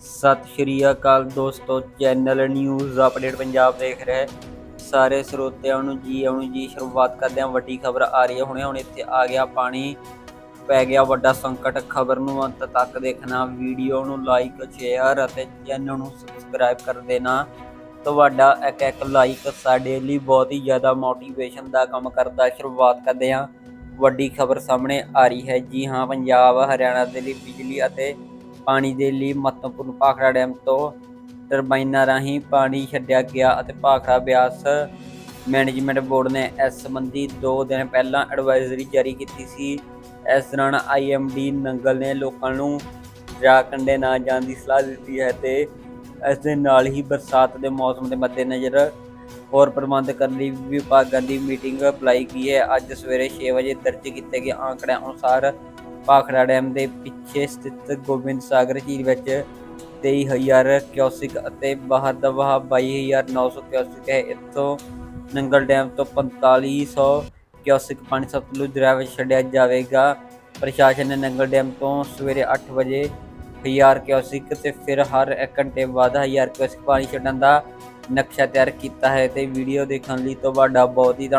ਸਤਿ ਸ਼੍ਰੀ ਅਕਾਲ ਦੋਸਤੋ, channel news update Punjab ਦੇਖ ਰਹੇ ਸਾਰੇ ਸਰੋਤਿਆਂ ਨੂੰ ਜੀ ਆਉਣ ਜੀ ਸ਼ੁਰੂਆਤ ਕਰਦੇ ਹਾਂ। ਵੱਡੀ ਖਬਰ ਆ ਰਹੀ ਹੈ। ਹੁਣੇ ਹੁਣ ਇੱਥੇ ਆ ਗਿਆ ਪਾਣੀ। ਪੈ ਗਿਆ ਵੱਡਾ ਸੰਕਟ। ਖਬਰ ਨੂੰ ਅੰਤ ਤੱਕ ਦੇਖਣਾ। ਵੀਡੀਓ ਨੂੰ ਲਾਈਕ ਸ਼ੇਅਰ ਅਤੇ ਚੈਨਲ ਨੂੰ ਸਬਸਕ੍ਰਾਈਬ ਕਰ ਦੇਣਾ। ਤੁਹਾਡਾ ਇੱਕ ਇੱਕ ਲਾਈਕ ਸਾਡੇ ਲਈ ਬਹੁਤ ਹੀ ਜ਼ਿਆਦਾ ਮੋਟੀਵੇਸ਼ਨ ਦਾ ਕੰਮ ਕਰਦਾ ਸ਼ੁਰੂਆਤ ਕਰਦੇ ਹਾਂ। ਵੱਡੀ ਖਬਰ ਸਾਹਮਣੇ ਆ ਰਹੀ ਹੈ। ਜੀ ਹਾਂ, ਪੰਜਾਬ, ਹਰਿਆਣਾ ਦੇ ਲਈ ਬਿਜਲੀ ਅਤੇ ਪਾਣੀ ਦੇ ਲਈ ਮਹੱਤਵਪੂਰਨ ਭਾਖੜਾ ਡੈਮ ਤੋਂ ਟਰਬਾਈਨਾਂ ਰਾਹੀਂ ਪਾਣੀ ਛੱਡਿਆ ਗਿਆ ਅਤੇ ਭਾਖੜਾ ਬਿਆਸ ਮੈਨੇਜਮੈਂਟ ਬੋਰਡ ਨੇ ਇਸ ਸੰਬੰਧੀ 2 ਦਿਨ ਪਹਿਲਾਂ ਐਡਵਾਈਜ਼ਰੀ ਜਾਰੀ ਕੀਤੀ ਸੀ। ਇਸ ਦੌਰਾਨ ਆਈਐਮਡੀ ਨੰਗਲ ਨੇ ਲੋਕਾਂ ਨੂੰ ਦਰਿਆ ਕੰਢੇ ਨਾ ਜਾਣ ਦੀ ਸਲਾਹ ਦਿੱਤੀ ਹੈ ਤੇ ਇਸ ਦੇ ਨਾਲ ਹੀ ਬਰਸਾਤ ਦੇ ਮੌਸਮ ਦੇ ਮੱਦੇਨਜ਼ਰ ਹੋਰ ਪ੍ਰਬੰਧ ਕਰਨ ਲਈ ਵਿਭਾਗਾਂ ਦੀ ਮੀਟਿੰਗ ਬੁਲਾਈ ਗਈ ਹੈ। ਅੱਜ ਸਵੇਰੇ 6 ਵਜੇ ਦਰਜ ਕੀਤੇ ਗਏ ਆંકੜਿਆਂ ਅਨੁਸਾਰ ਭਾਖੜਾ ਡੈਮ ਦੇ ਪਿੱਛੇ ਸਥਿਤ ਗੋਬਿੰਦ ਸਾਗਰ ਝੀਲ ਵਿੱਚ 23000 ਕਿਊਸਿਕ ਅਤੇ ਬਾਹਰ ਦਾ ਵਹਾਅ 22900 ਕਿਊਸਿਕ ਹੈ। ਇੱਥੋਂ ਨੰਗਲ ਡੈਮ ਤੋਂ 4500 ਕਿਊਸਿਕ ਪਾਣੀ ਸਤਲੁਜ ਦਰਿਆ ਵਿੱਚ ਛੱਡਿਆ ਜਾਵੇਗਾ। ਪ੍ਰਸ਼ਾਸਨ ਨੇ ਨੰਗਲ ਡੈਮ ਤੋਂ ਸਵੇਰੇ 8 ਵਜੇ 1000 ਕਿਊਸਿਕ ਤੇ ਫਿਰ ਹਰ 1 ਘੰਟੇ ਬਾਅਦ 1000 ਕਿਊਸਿਕ ਪਾਣੀ ਛੱਡਣ ਦਾ ਨਕਸ਼ਾ ਤਿਆਰ ਕੀਤਾ ਹੈ ਤੇ ਵੀਡੀਓ ਦੇਖਣ ਲਈ ਤੁਹਾਡਾ ਬਹੁਤ ਹੀ ਧੰਨਵਾਦ।